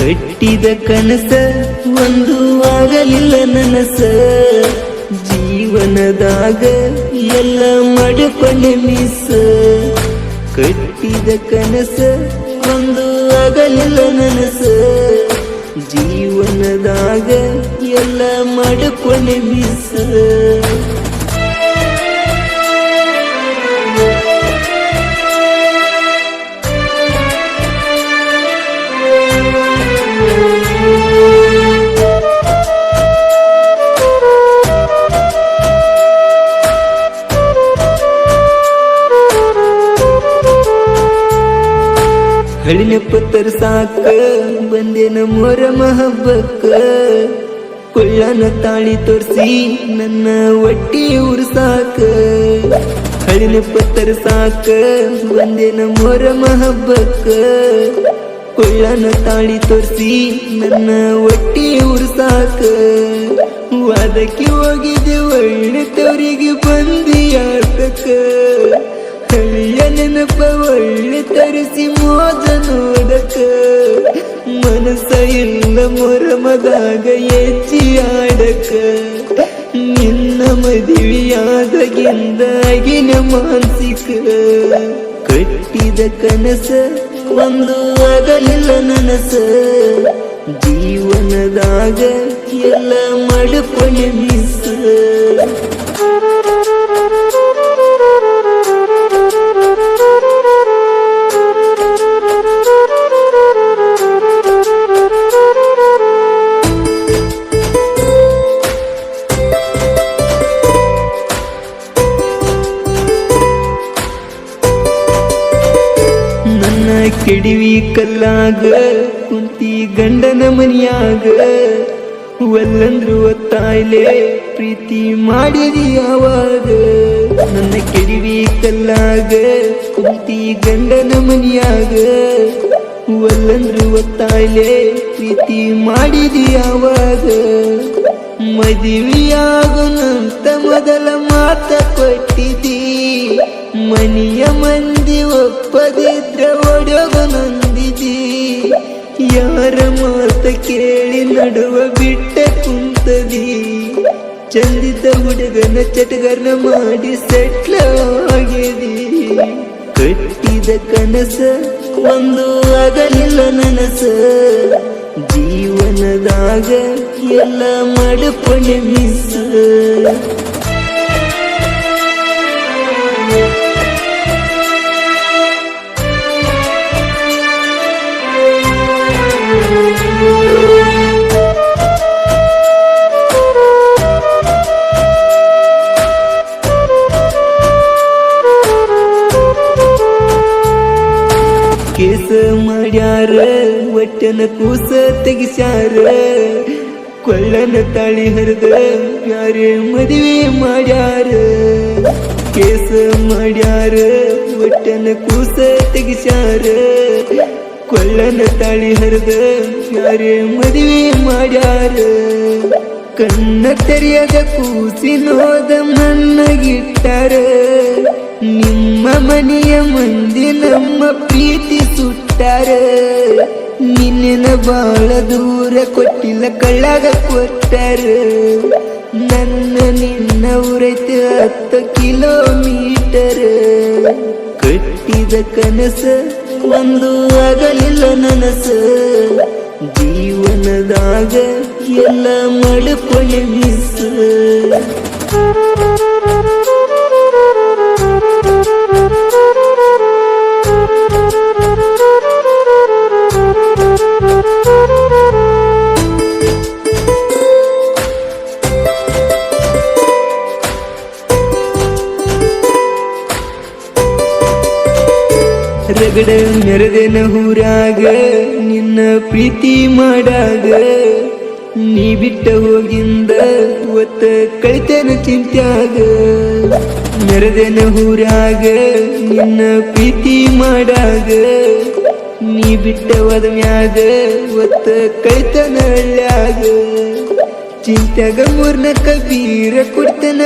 ಕಟ್ಟಿದ ಕನಸ ಒಂದು ಆಗಲಿಲ್ಲ ನನಸ. ಜೀವನದಾಗ ಎಲ್ಲ ಮಾಡಿಕೊಂಡೆ ಮೀಸ. ಕಟ್ಟಿದ ಕನಸ ಒಂದು ಆಗಲಿಲ್ಲ ನನಸ. ಜೀವನದಾಗ ಎಲ್ಲ ಮಾಡಿಕೊಂಡೆ ಮಿಸ್. ಹಳಿನಪ್ಪ ತರ್ಸಾಕ, ಬಂದೇನ ಮೊರ ಮಹಬ್ಬಕ್ಕ. ಕೊಳ್ಳನ ತಾಳಿ ತೋರಿಸಿ ನನ್ನ ಒಟ್ಟಿ ಉರ್ಸಾಕ. ಹಳಿನಪ್ಪ ತರ್ಸಾಕ, ಬಂದೇನ ಮೊರ ಮಹಬ್ಬಕ್ಕ. ಕೊಳ್ಳನ ತಾಳಿ ತೋರಿಸಿ ನನ್ನ ಒಟ್ಟಿ ಉರ್ಸಾಕ. ವಾದಕ್ಕೆ ಹೋಗಿದ್ದೆ ಒಳ್ಳೆ ತವರಿಗೆ ಬಂದಿ ಆಟಕ್ಕ ಹಳ್ಳಿಯ ನೆನಪ ಒಳ್ಳೆ ತರಿಸಿ ಮೋದ ನೋಡಕ ಮನಸ ಇಲ್ಲ ಮೊರಮದಾಗ ಆಡಕ ನಿನ್ನ ಮದುವೆಯಾದಗಿಂದಾಗಿನ ಮಾನಸಿಕ ಕಟ್ಟಿದ ಕನಸ ಒಂದು ಆಗಲಿಲ್ಲ ನನಸ. ಜೀವನದಾಗ ಎಲ್ಲ ಮಡುಪಣೆ ಕೆಡಿವಿ ಕಲ್ಲಾಗ, ಕುಂತಿ ಗಂಡನ ಮನಿಯಾಗ. ಒಲ್ಲಂದ್ರು ಒತ್ತಾಯ್ಲೆ ಪ್ರೀತಿ ಮಾಡಿದಿ ಯಾವಾಗ? ನನ್ನ ಕೆಡಿವಿ ಕಲ್ಲಾಗ, ಕುಂತಿ ಗಂಡನ ಮನಿಯಾಗ. ಒಲ್ಲಂದ್ರು ಒತ್ತಾಯ್ಲೆ ಪ್ರೀತಿ ಮಾಡಿದಿ ಯಾವಾಗ? ಮದುವೆಯಾಗುನಂತ ಮೊದಲ ಮಾತ ಕೊಟ್ಟಿದ್ದೀ ಮನಿಯ ಮಂದಿ ಒಪ್ಪದಿದ್ರ ಒಡವ ನಂದಿದಿ ಯಾರ ಮಾತ ಕೇಳಿ ನಡುವ ಬಿಟ್ಟ ಕುಂತದಿ. ಚಂದಿದ್ದ ಹುಡುಗನ ಚಟಗರ್ನ ಮಾಡಿ ಸೆಟ್ಲ ಆಗಿದಿ. ಕಟ್ಟಿದ ಕನಸ ಒಂದು ಆಗಲಿಲ್ಲ ನನಸ. ಜೀವನದಾಗ ಎಲ್ಲ ಮಡಪಣೆ ಮಿಸ್. ಕೇಸ ಮಾಡ್ಯಾರ, ಒಟ್ಟನ ಕೂಸ ತೆಗಿಸ್ಯಾರ. ಕೊಳ್ಳನ ತಾಳಿ ಹರಿದ ಯಾರೇ ಮದುವೆ ಮಾಡ್ಯಾರ. ಕೇಸ ಮಾಡ್ಯಾರ, ಒಟ್ಟನ ಕೂಸ ತೆಗಿಸ್ಯಾರ. ಕೊಳ್ಳನ ತಾಳಿ ಹರಿದ ಯಾರೇ ಮದುವೆ ಮಾಡ್ಯಾರ. ಕಣ್ಣ ತೆರೆಯದ ಕೂಸಿನೋದ ಮಣ್ಣಗಿಟ್ಟಾರ. ನಿಮ್ಮ ಮನೆಯ ಮಂದಿ ನಮ್ಮ ಪ್ರೀತಿ ಸುಟ್ಟಾರ. ನಿನ್ನ ಬಾಳ ದೂರ ಕೊಟ್ಟಿಲ್ಲ ಕಳ್ಳಾಗ ಕೊಟ್ಟಾರ. ನನ್ನ ನಿನ್ನ ಊರೈತೆ ಹತ್ತು ಕಿಲೋಮೀಟರ್. ಕಟ್ಟಿದ ಕನಸ ಒಂದು ಆಗಲಿಲ್ಲ ನನಸ. ಜೀವನದಾಗ ಎಲ್ಲ ಮಡುಪಣೆ ಮಿಸ್. ರಗಡ ಮೆರೆದೆನ ಹೂರಾಗ, ನಿನ್ನ ಪ್ರೀತಿ ಮಾಡಾಗ. ನೀ ಬಿಟ್ಟ ಹೋಗಿಂದ ಒತ್ತ ಕಳಿತೇನ ಚಿಂತ್ಯಾಗ. ಮೆರೆದೆನ ಹೂರಾಗ, ನಿನ್ನ ಪ್ರೀತಿ ಮಾಡಾಗ. ನೀ ಬಿಟ್ಟ ಹೋದ ಮ್ಯಾಗ ಒತ್ತ ಕಳಿತನ ಹಳ್ಳ್ಯಾಗ. ಚಿಂತ್ಯಾಗ ಮೂರ್ನ ಕಬೀರ ಕೊಡ್ತನ